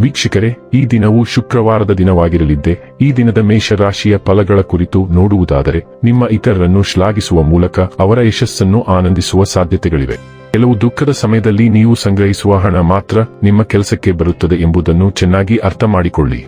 ವೀಕ್ಷಕರೇ, ಈ ದಿನವು ಶುಕ್ರವಾರದ ದಿನವಾಗಿರಲಿದ್ದೆ, ಈ ದಿನದ ಮೇಷರಾಶಿಯ ಫಲಗಳ ಕುರಿತು ನೋಡುವುದಾದರೆ, ನಿಮ್ಮ ಇತರರನ್ನು ಶ್ಲಾಘಿಸುವ ಮೂಲಕ ಅವರ ಯಶಸ್ಸನ್ನು ಆನಂದಿಸುವ ಸಾಧ್ಯತೆಗಳಿವೆ. ಕೆಲವು ದುಃಖದ ಸಮಯದಲ್ಲಿ ನೀವು ಸಂಗ್ರಹಿಸುವ ಹಣ ಮಾತ್ರ ನಿಮ್ಮ ಕೆಲಸಕ್ಕೆ ಬರುತ್ತದೆ ಎಂಬುದನ್ನು ಚೆನ್ನಾಗಿ ಅರ್ಥ ಮಾಡಿಕೊಳ್ಳಿ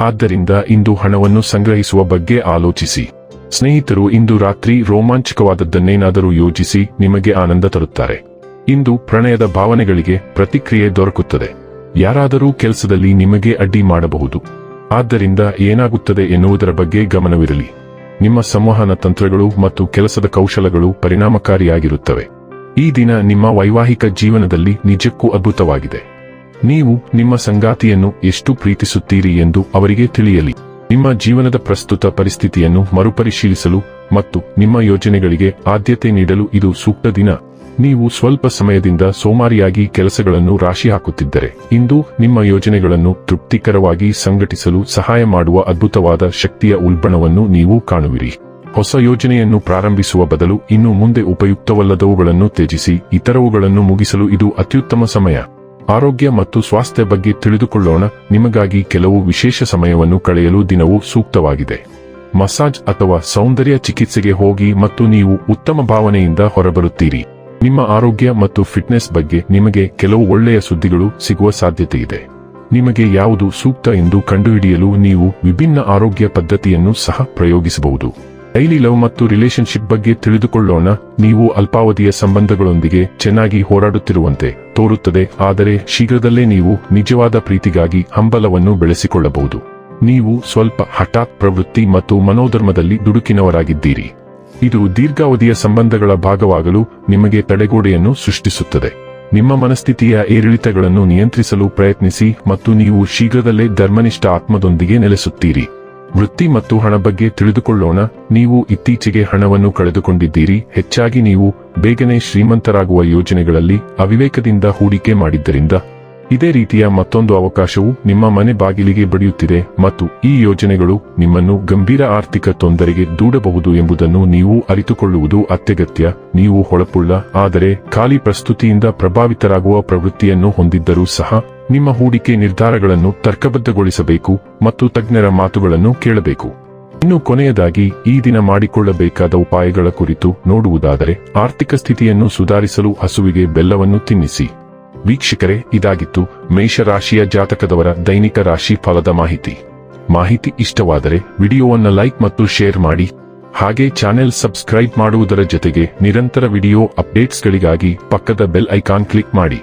ಆದ್ದರಿಂದ ಇಂದು ಹಣವನ್ನು ಸಂಗ್ರಹಿಸುವ ಬಗ್ಗೆ ಆಲೋಚಿಸಿ. ಸ್ನೇಹಿತರು, ಇಂದು ರಾತ್ರಿ ರೋಮಾಂಚಕವಾದದ್ದನ್ನೇನಾದರೂ ಯೋಚಿಸಿ ನಿಮಗೆ ಆನಂದ ತರುತ್ತಾರೆ. ಇಂದು ಪ್ರಣಯದ ಭಾವನೆಗಳಿಗೆ ಪ್ರತಿಕ್ರಿಯೆ ದೊರಕುತ್ತದೆ. ಯಾರಾದರೂ ಕೆಲಸದಲ್ಲಿ ನಿಮಗೆ ಅಡ್ಡಿ ಮಾಡಬಹುದು. ಆದ್ದರಿಂದ ಏನಾಗುತ್ತದೆ ಎನ್ನುವುದರ ಬಗ್ಗೆ ಗಮನವಿರಲಿ. ನಿಮ್ಮ ಸಂವಹನ ತಂತ್ರಗಳು ಮತ್ತು ಕೆಲಸದ ಕೌಶಲಗಳು ಪರಿಣಾಮಕಾರಿಯಾಗಿರುತ್ತವೆ. ಈ ದಿನ ನಿಮ್ಮ ವೈವಾಹಿಕ ಜೀವನದಲ್ಲಿ ನಿಜಕ್ಕೂ ಅದ್ಭುತವಾಗಿದೆ. ನೀವು ನಿಮ್ಮ ಸಂಗಾತಿಯನ್ನು ಎಷ್ಟು ಪ್ರೀತಿಸುತ್ತೀರಿ ಎಂದು ಅವರಿಗೆ ತಿಳಿಯಲಿ. ನಿಮ್ಮ ಜೀವನದ ಪ್ರಸ್ತುತ ಪರಿಸ್ಥಿತಿಯನ್ನು ಮರುಪರಿಶೀಲಿಸಲು ಮತ್ತು ನಿಮ್ಮ ಯೋಜನೆಗಳಿಗೆ ಆದ್ಯತೆ ನೀಡಲು ಇದು ಸೂಕ್ತ ದಿನ. ನೀವು ಸ್ವಲ್ಪ ಸಮಯದಿಂದ ಸೋಮಾರಿಯಾಗಿ ಕೆಲಸಗಳನ್ನು ರಾಶಿ ಹಾಕುತ್ತಿದ್ದರೆ ಇಂದು ನಿಮ್ಮ ಯೋಜನೆಗಳನ್ನು ತೃಪ್ತಿಕರವಾಗಿ ಸಂಘಟಿಸಲು ಸಹಾಯ ಮಾಡುವ ಅದ್ಭುತವಾದ ಶಕ್ತಿಯ ಉಲ್ಬಣವನ್ನು ನೀವು ಕಾಣುವಿರಿ. ಹೊಸ ಯೋಜನೆಯನ್ನು ಪ್ರಾರಂಭಿಸುವ ಬದಲು ಇನ್ನು ಮುಂದೆ ಉಪಯುಕ್ತವಲ್ಲದವುಗಳನ್ನು ತ್ಯಜಿಸಿ, ಇತರವುಗಳನ್ನು ಮುಗಿಸಲು ಇದು ಅತ್ಯುತ್ತಮ ಸಮಯ. ಆರೋಗ್ಯ ಮತ್ತು ಸ್ವಾಸ್ಥ್ಯ ಬಗ್ಗೆ ತಿಳಿದುಕೊಳ್ಳೋಣ. ನಿಮಗಾಗಿ ಕೆಲವು ವಿಶೇಷ ಸಮಯವನ್ನು ಕಳೆಯಲು ದಿನವು ಸೂಕ್ತವಾಗಿದೆ. ಮಸಾಜ್ ಅಥವಾ ಸೌಂದರ್ಯ ಚಿಕಿತ್ಸೆಗೆ ಹೋಗಿ ಮತ್ತು ನೀವು ಉತ್ತಮ ಭಾವನೆಯಿಂದ ಹೊರಬರುತ್ತೀರಿ. ನಿಮ್ಮ ಆರೋಗ್ಯ ಮತ್ತು ಫಿಟ್ನೆಸ್ ಬಗ್ಗೆ ನಿಮಗೆ ಕೆಲವು ಒಳ್ಳೆಯ ಸುದ್ದಿಗಳು ಸಿಗುವ ಸಾಧ್ಯತೆ ಇದೆ ನಿಮಗೆ ಯಾವುದು ಸೂಕ್ತ ಎಂದು ಕಂಡುಹಿಡಿಯಲು ನೀವು ವಿಭಿನ್ನ ಆರೋಗ್ಯ ಪದ್ಧತಿಯನ್ನು ಸಹ ಪ್ರಯೋಗಿಸಬಹುದು. ಡೈಲಿ ಲವ್ ಮತ್ತು ರಿಲೇಶನ್ಶಿಪ್ ಬಗ್ಗೆ ತಿಳಿದುಕೊಳ್ಳೋಣ. ನೀವು ಅಲ್ಪಾವಧಿಯ ಸಂಬಂಧಗಳೊಂದಿಗೆ ಚೆನ್ನಾಗಿ ಹೋರಾಡುತ್ತಿರುವಂತೆ ತೋರುತ್ತದೆ. ಆದರೆ ಶೀಘ್ರದಲ್ಲೇ ನೀವು ನಿಜವಾದ ಪ್ರೀತಿಗಾಗಿ ಹಂಬಲವನ್ನು ಬೆಳೆಸಿಕೊಳ್ಳಬಹುದು. ನೀವು ಸ್ವಲ್ಪ ಹಠಾತ್ ಪ್ರವೃತ್ತಿ ಮತ್ತು ಮನೋಧರ್ಮದಲ್ಲಿ ದುಡುಕಿನವರಾಗಿದ್ದೀರಿ. ಇದು ದೀರ್ಘಾವಧಿಯ ಸಂಬಂಧಗಳ ಭಾಗವಾಗಲು ನಿಮಗೆ ತಡೆಗೋಡೆಯನ್ನು ಸೃಷ್ಟಿಸುತ್ತದೆ. ನಿಮ್ಮ ಮನಸ್ಥಿತಿಯ ಏರಿಳಿತಗಳನ್ನು ನಿಯಂತ್ರಿಸಲು ಪ್ರಯತ್ನಿಸಿ ಮತ್ತು ನೀವು ಶೀಘ್ರದಲ್ಲೇ ಧರ್ಮನಿಷ್ಠ ಆತ್ಮದೊಂದಿಗೆ ನೆಲೆಸುತ್ತೀರಿ. ವೃತ್ತಿ ಮತ್ತು ಹಣ ಬಗ್ಗೆ ತಿಳಿದುಕೊಳ್ಳೋಣ. ನೀವು ಇತ್ತೀಚೆಗೆ ಹಣವನ್ನು ಕಳೆದುಕೊಂಡಿದ್ದೀರಿ. ಹೆಚ್ಚಾಗಿ ನೀವು ಬೇಗನೆ ಶ್ರೀಮಂತರಾಗುವ ಯೋಜನೆಗಳಲ್ಲಿ ಅವಿವೇಕದಿಂದ ಹೂಡಿಕೆ ಮಾಡಿದ್ದರಿಂದ ಇದೇ ರೀತಿಯ ಮತ್ತೊಂದು ಅವಕಾಶವು ನಿಮ್ಮ ಮನೆ ಬಾಗಿಲಿಗೆ ಬಡಿಯುತ್ತಿದೆ ಮತ್ತು ಈ ಯೋಜನೆಗಳು ನಿಮ್ಮನ್ನು ಗಂಭೀರ ಆರ್ಥಿಕ ತೊಂದರೆಗೆ ದೂಡಬಹುದು ಎಂಬುದನ್ನು ನೀವು ಅರಿತುಕೊಳ್ಳುವುದು ಅತ್ಯಗತ್ಯ. ನೀವು ಹೊಳಪುಳ್ಳ, ಆದರೆ ಖಾಲಿ ಪ್ರಸ್ತುತಿಯಿಂದ ಪ್ರಭಾವಿತರಾಗುವ ಪ್ರವೃತ್ತಿಯನ್ನು ಹೊಂದಿದ್ದರೂ ಸಹ ನಿಮ್ಮ ಹೂಡಿಕೆ ನಿರ್ಧಾರಗಳನ್ನು ತರ್ಕಬದ್ಧಗೊಳಿಸಬೇಕು ಮತ್ತು ತಜ್ಞರ ಮಾತುಗಳನ್ನು ಕೇಳಬೇಕು. ಇನ್ನು ಕೊನೆಯದಾಗಿ, ಈ ದಿನ ಮಾಡಿಕೊಳ್ಳಬೇಕಾದ ಉಪಾಯಗಳ ಕುರಿತು ನೋಡುವುದಾದರೆ, ಆರ್ಥಿಕ ಸ್ಥಿತಿಯನ್ನು ಸುಧಾರಿಸಲು ಹಸುವಿಗೆ ಬೆಲ್ಲವನ್ನು ತಿನ್ನಿಸಿ. ವೀಕ್ಷಕರೇ, ಇದಾಗಿತ್ತು ಮೇಷರಾಶಿಯ ಜಾತಕದವರ ದೈನಿಕ ರಾಶಿ ಫಲದ ಮಾಹಿತಿ. ಮಾಹಿತಿ ಇಷ್ಟವಾದರೆ, ವಿಡಿಯೋವನ್ನು ಲೈಕ್ ಮತ್ತು ಶೇರ್ ಮಾಡಿ. ಹಾಗೆ ಚಾನೆಲ್ ಸಬ್ಸ್ಕ್ರೈಬ್ ಮಾಡುವುದರ ಜೊತೆಗೆ ನಿರಂತರ ವಿಡಿಯೋ ಅಪ್ಡೇಟ್ಸ್ಗಳಿಗಾಗಿ ಪಕ್ಕದ ಬೆಲ್ ಐಕಾನ್ ಕ್ಲಿಕ್ ಮಾಡಿ.